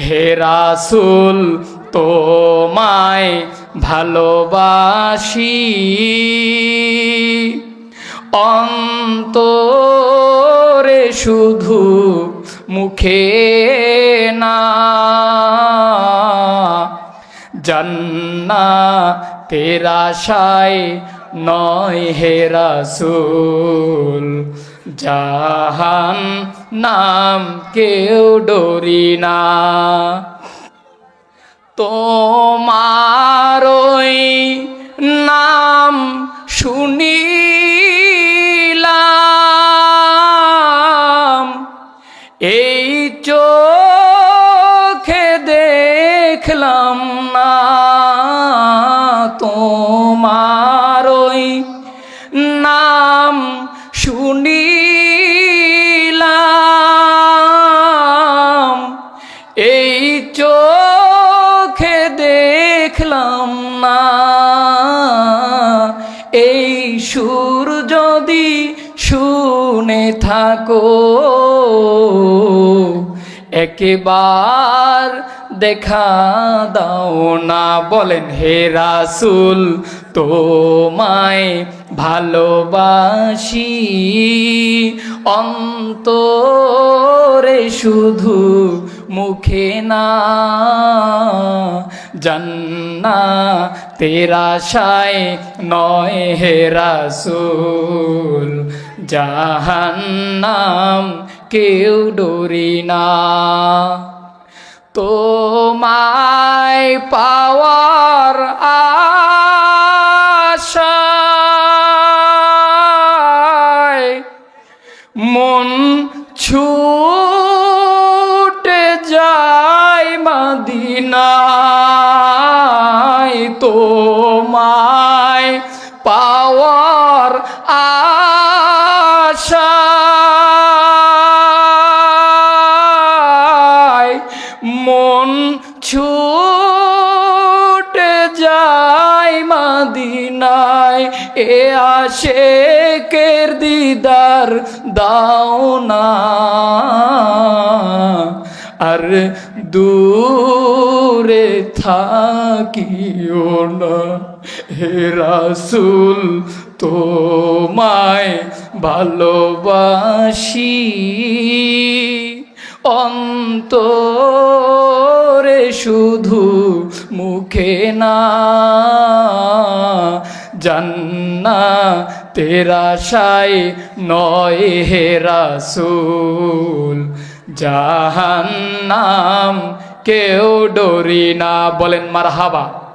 হে রাসুল তোমায় ভালোবাসি। অন্তরে শুধু মুখে না জন্না তেরাশায় নয় হে রাসুল। জাহান নাম কেউ ডরি না। তোমারই নাম শুনিলাম। এই চোখে দেখলাম না। না এই সুর যদি শুনে থাকো, একেবার দেখা দাও না। বলেন, হে রাসুল, তোমায় ভালোবাসি। অন্তরে শুধু মুখে না। জন্না তেরা শায় নয় হে রাসুল, জাহান্নাম কেউ ডরি না। তোমায় পাওয়ার আশায় মন ছুটে মদিনায় তোমায় পাওয়ার আশায় মন ছুটে যায় মদিনায় এ আশেকের দিদার দাও না আর দূরে থাকিও না। হে রাসুল, তোমায় ভালোবাসি। অন্তরে শুধু মুখে না জান্না তেরা সাই নয় হে রাসুল। জাহান্নাম কেউ ডরি না। বলেন মারহাবা। ভাই